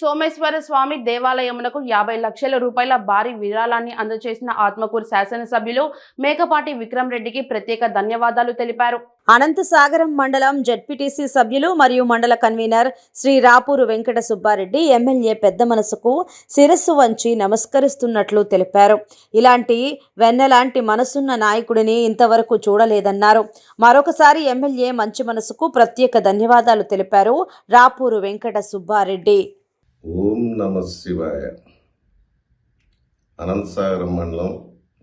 సోమేశ్వర స్వామి దేవాలయమునకు యాభై లక్షల రూపాయల భారీ విరాళాన్ని అందజేసిన ఆత్మకూరు శాసనసభ్యులు మేకపాటి విక్రమ్ రెడ్డికి ప్రత్యేక ధన్యవాదాలు తెలిపారు. అనంతసాగరం మండలం జడ్పీటీసీ సభ్యులు మరియు మండల కన్వీనర్ శ్రీ రాపూరు వెంకట సుబ్బారెడ్డి ఎమ్మెల్యే పెద్ద మనసుకు శిరస్సు వంచి నమస్కరిస్తున్నట్లు తెలిపారు. ఇలాంటి వెన్నెలాంటి మనసున్న నాయకుడిని ఇంతవరకు చూడలేదన్నారు. మరొకసారి ఎమ్మెల్యే మంచి మనసుకు ప్రత్యేక ధన్యవాదాలు తెలిపారు రాపూరు వెంకట సుబ్బారెడ్డి. ఓం నమ శివాయ. అనంతసాగరం మండలం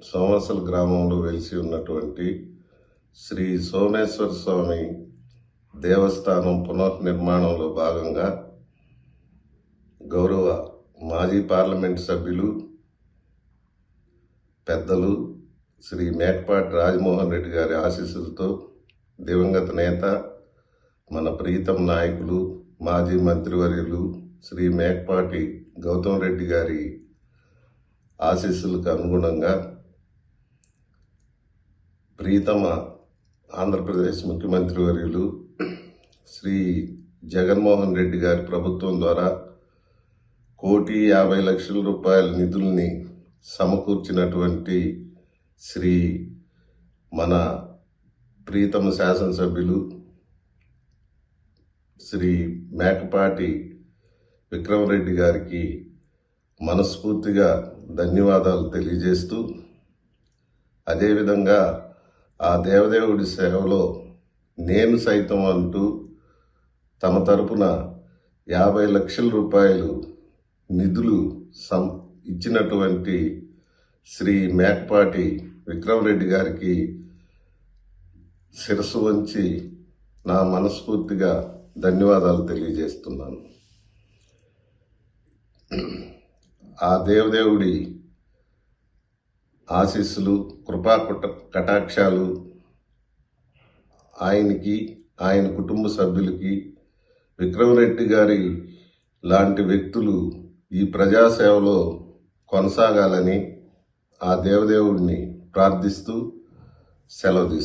సోమసల గ్రామంలో వెలిసి ఉన్నటువంటి శ్రీ సోమేశ్వర స్వామి దేవస్థానం పునర్నిర్మాణంలో భాగంగా గౌరవ మాజీ పార్లమెంట్ సభ్యులు పెద్దలు శ్రీ మేకపాటి రాజమోహన్ రెడ్డి గారి ఆశీస్సులతో దివంగత నేత మన ప్రీతం నాయకులు మాజీ మంత్రివర్యులు శ్రీ మేకపాటి గౌతమ్ రెడ్డి గారి ఆశీస్సులకు అనుగుణంగా ప్రీతమ ఆంధ్రప్రదేశ్ ముఖ్యమంత్రి వర్యులు శ్రీ జగన్మోహన్ రెడ్డి గారి ప్రభుత్వం ద్వారా కోటి యాభై లక్షల రూపాయల నిధుల్ని సమకూర్చినటువంటి శ్రీ మన ప్రీతమ శాసనసభ్యులు శ్రీ మేకపాటి విక్రమరెడ్డి గారికి మనస్ఫూర్తిగా ధన్యవాదాలు తెలియజేస్తూ అదేవిధంగా ఆ దేవదేవుడి సేవలో నేను సైతం అంటూ తమ తరపున యాభై లక్షల రూపాయలు నిధులు సం ఇచ్చినటువంటి శ్రీ మేకపాటి విక్రమరెడ్డి గారికి శిరస్సు వంచి నా మనస్ఫూర్తిగా ధన్యవాదాలు తెలియజేస్తున్నాను. ఆ దేవదేవుడి ఆశీస్సులు కృపా కటాక్షాలు ఆయనకి ఆయన కుటుంబ సభ్యులకి విక్రమరెడ్డి గారి లాంటి వ్యక్తులు ఈ ప్రజాసేవలో కొనసాగాలని ఆ దేవదేవుడిని ప్రార్థిస్తూ సెలవు